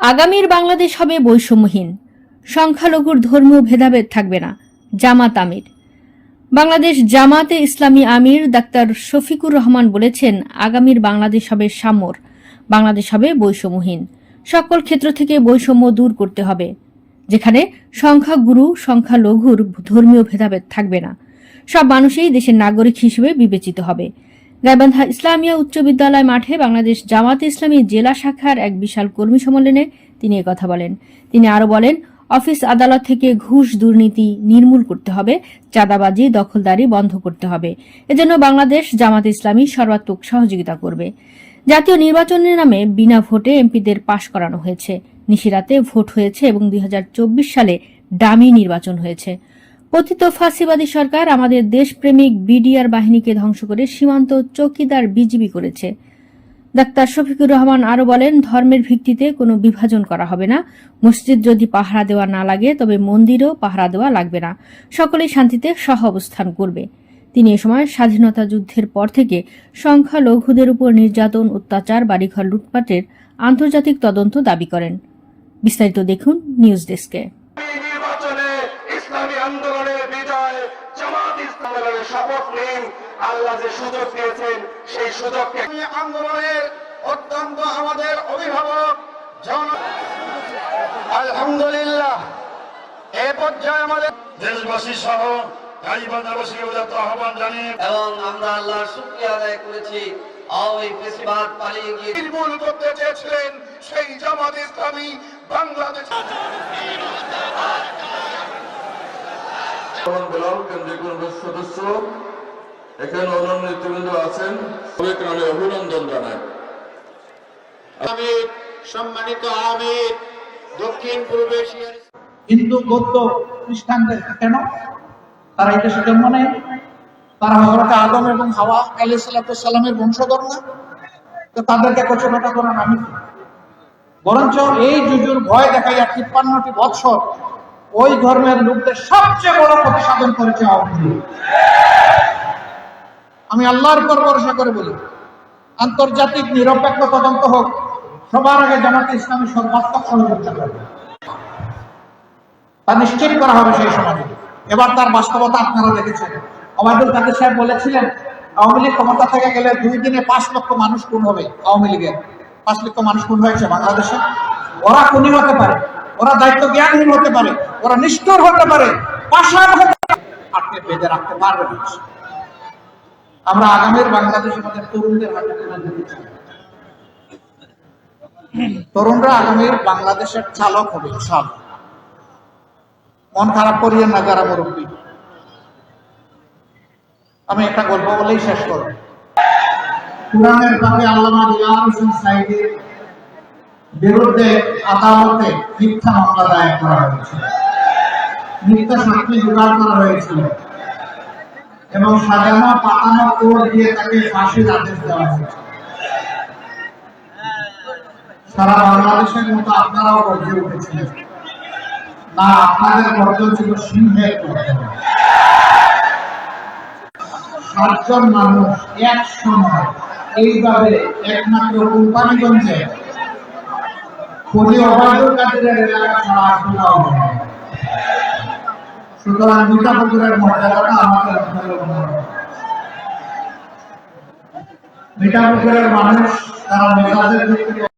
আগামীর বাংলাদেশ হবে বৈষম্যহীন। সংখ্যালঘুর ধর্মীয় ভেদাভেদ থাকবে না। জামাত আমির। বাংলাদেশ জামাতে ইসলামী আমির ডাক্তার শফিকুর রহমান বলেছেন, আগামীর বাংলাদেশ হবে সামর বাংলাদেশ হবে বৈষম্যহীন। সকল ক্ষেত্র থেকে বৈষম্য দূর করতে হবে। যেখানে সংখ্যাগুরু, সংখ্যালঘুর ধর্মীয় ভেদাভেদ থাকবে না। সব মানুষই দেশের নাগরিক হিসেবে বিবেচিত হবে। গাইবান্ধা ইসলামিয়া উচ্চ বিদ্যালয় মাঠে বাংলাদেশ জামাতে ইসলামী জেলা শাখার এক বিশাল কর্মী সম্মেলনে তিনি কথা বলেন। তিনি আরও বলেন, অফিস আদালত থেকে ঘুষ দুর্নীতি নির্মূল করতে হবে, চাঁদাবাজি, দখলদারি বন্ধ করতে হবে। এজন্য বাংলাদেশ জামাত ইসলামী সর্বাত্মক সহযোগিতা করবে। জাতীয় নির্বাচনের নামে বিনা ভোটে এমপিদের পাশ করানো হয়েছে। নিশিরাতে ভোট হয়েছে এবং দুই হাজার চব্বিশ সালে ডামি নির্বাচন হয়েছে। পতিত ফাঁসিবাদী সরকার আমাদের দেশপ্রেমিক বিডিআর বাহিনীকে ধ্বংস করে সীমান্ত চৌকিদার বিজিবি করেছে। ডাক্তার শফিকুর রহমান আরও বলেন, ধর্মের ভিত্তিতে কোনো বিভাজন করা হবে না। মসজিদ যদি পাহারা দেওয়া না লাগে, তবে মন্দিরও পাহারা দেওয়া লাগবে না। সকলেই শান্তিতে সহ অবস্থান করবে। তিনি এ সময় স্বাধীনতা যুদ্ধের পর থেকে সংখ্যালঘুদের উপর নির্যাতন, অত্যাচার, বাড়িঘর লুটপাটের আন্তর্জাতিক তদন্ত দাবি করেন। বিস্তারিত দেখুন নিউজ ডেস্কে এই নির্বাচনে ইসলামী আন্দোলনের বিজয় জামাত ইসলামের শপথ নিন। আল্লাহ যে সুযোগ দিয়েছেন সেই সুযোগকে আন্দোলনের অত্যন্ত আমাদের অভিভাবক জন আলহামদুলিল্লাহ এ পর্যায়ে আমাদের দেশবাসী সহ আহ্বান জানিয়ে এবং আমরা আল্লাহর শুক্রিয়া আদায় করেছি। পালিয়ে গিয়ে নির্মূল করতে চেয়েছিলেন সেই জামাত ইসলামী বাংলাদেশ। বর্তমান কেন্দ্রীয় কমিটির সদস্য। এখানে অন্যান্য নেতৃবৃন্দ আছেন। সবাইকে আমি অভিনন্দন জানাই। সম্মানিত আমির দক্ষিণ পূর্ব এশিয়ার হিন্দু বৌদ্ধ খ্রিস্টানদের কেন? তারা দেশে জন্ম নেয়। তারা হজরত আদম এবং হাওয়া আলী সাল্লামের বংশধর না? তো তাদেরকে কচুকাটা করার আমি বরঞ্চ এই যুজুর ভয় দেখাইয়া তিপ্পান্নটি বৎসর ওই ধর্মের লোকদের সবচেয়ে বড় ক্ষতি সাধন করেছে। আমি আল্লাহর উপর ভরসা করে বলি, আন্তর্জাতিক নিরপেক্ষ তদন্ত হোক, সবার আগে জামাতে ইসলামী সর্বাত্মক সহযোগিতা করবে। তা নিশ্চিত করা হবে সেই সমাজে। এবার তার বাস্তবতা আপনারা দেখেছেন। ওবায়দুল কাদের সাহেব বলেছিলেন, আওয়ামী লীগ ক্ষমতা থেকে গেলে দুই দিনে পাঁচ লক্ষ মানুষ খুন হবে আওয়ামী লীগের। পাঁচ লক্ষ মানুষ খুন হয়েছে বাংলাদেশে। ওরা খুনি হতে পারে। ওরা দায়িত্ব জ্ঞানহীন হতে পারে, ওরা নিষ্ঠুর হতে পারে, পাষাণ হতে পারে। আটকে বেঁধে রাখতে পারবে না। আমরা আগামীর বাংলাদেশ আমাদের তরুণদের হাতে তুলে দিতে তরুণরা আগামীর বাংলাদেশের চালক হবে চালক মন খারাপ করিয়েন না যারা মুরব্বী। আমি একটা গল্প বলেই শেষ করব। কোরআনের পাকে আল্লামা দিলার হোসেন সাইদের বিরুদ্ধে আদালতে মিথ্যা মামলা দায়ের করা হয়েছিল। মিথ্যা সাক্ষী জোগাড় করা হয়েছিল এবং সাজানো, পাতানো কোর্ট দিয়ে তাকে ফাঁসির আদেশ দেওয়া হয়েছে সারা বাংলাদেশের মতো আপনারাও গর্জে উঠেছিলেন। না, আপনাদের গর্জন ছিল সিংহের গর্জন সাতজন মানুষ এক সময় এইভাবে একমাত্র কোম্পানিগঞ্জে কোটি অবাধুর কাদের এলাকা ছাড়া হবে না। সুতরাং দুটা পুকুরের মর্যাদাটা আমাদের। মিঠাপুকুরের মানুষ তারা মেজাজের দিক থেকে